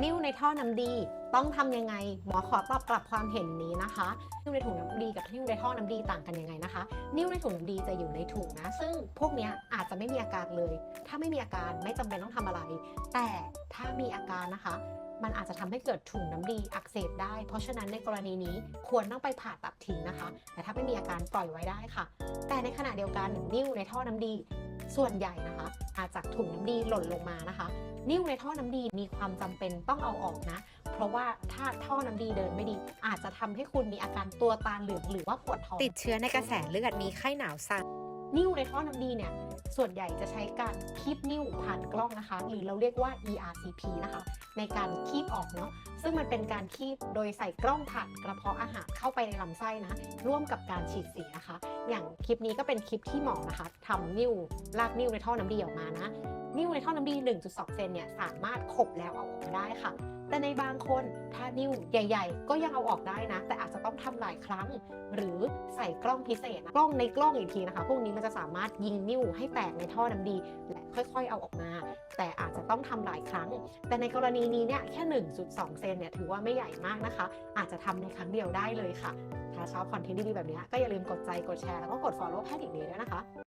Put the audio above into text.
นิ้วในท่อน้ำดี ต้องทำยังไง หมอขอตอบกลับความเห็นนี้นะคะนิ้วในถุงน้ำดีกับนิ้วในท่อน้ำดีต่างกันยังไงนะคะ นิ้วในถุงน้ำดีจะอยู่ในถุงนะ ซึ่งพวกนี้อาจจะไม่มีอาการเลย ถ้าไม่มีอาการไม่จำเป็นต้องทำอะไร แต่ถ้ามีอาการนะคะมันอาจจะทำให้เกิดถุงน้ำดีอักเสบได้ เพราะฉะนั้นในกรณีนี้ควรต้องไปผ่าตัดทิ้งนะคะ แต่ถ้าไม่มีอาการปล่อยไว้ได้ค่ะ แต่ในขณะเดียวกันนิ้วในท่อน้ำดีส่วนใหญ่นะคะ อาจจากถุงน้ำดีหล่นลงมานะคะ นิ้วในท่อน้ำดีมีความจำเป็นต้องเอาออกนะ เพราะว่าถ้าท่อน้ำดีเดินไม่ดี อาจจะทำให้คุณมีอาการตัวตาเหลืองหรือว่าปวดท้องติดเชื้อในกระแสเลือดมีไข้หนาวสั่นนิ้วในท่อน้ำดีเนี่ยส่วนใหญ่จะใช้การคีบนิ้วผ่านกล้องนะคะ หรือเราเรียกว่า ERCP นะคะ ในการคีบออกเนาะ ซึ่งมันเป็นการคีบโดยใส่กล้องผ่านกระเพาะอาหารเข้าไปในลำไส้นะร่วมกับการฉีดสีนะคะ อย่างคลิปนี้ก็เป็นคลิปที่หมอนะคะทำนิ้วลากนิ้วในท่อน้ำดีออกมานะนิ้วในท่อน้ำดี 1.2 เซนเนี่ยสามารถขบแล้วเอาออกมาได้ค่ะ แต่ในบางคนถ้านิ้วใหญ่ ๆ ก็ยังเอาออกได้นะ แต่อาจจะต้องทำหลายครั้ง หรือใส่กล้องพิเศษนะกล้องในกล้องอีกทีนะคะ พวกนี้มันจะสามารถยิงนิ้วให้แตกในท่อน้ำดี และค่อยๆเอาออกมา แต่อาจจะต้องทำหลายครั้ง แต่ในกรณีนี้เนี่ยแค่ 1.2 เซนเนี่ยถือว่าไม่ใหญ่มากนะคะ อาจจะทำในครั้งเดียวได้เลยค่ะ ถ้าชอบคอนเทนต์ดีๆแบบนี้ก็อย่าลืมกดใจกดแชร์แล้วก็กด follow แพทย์อีกเดย์ด้วยนะคะ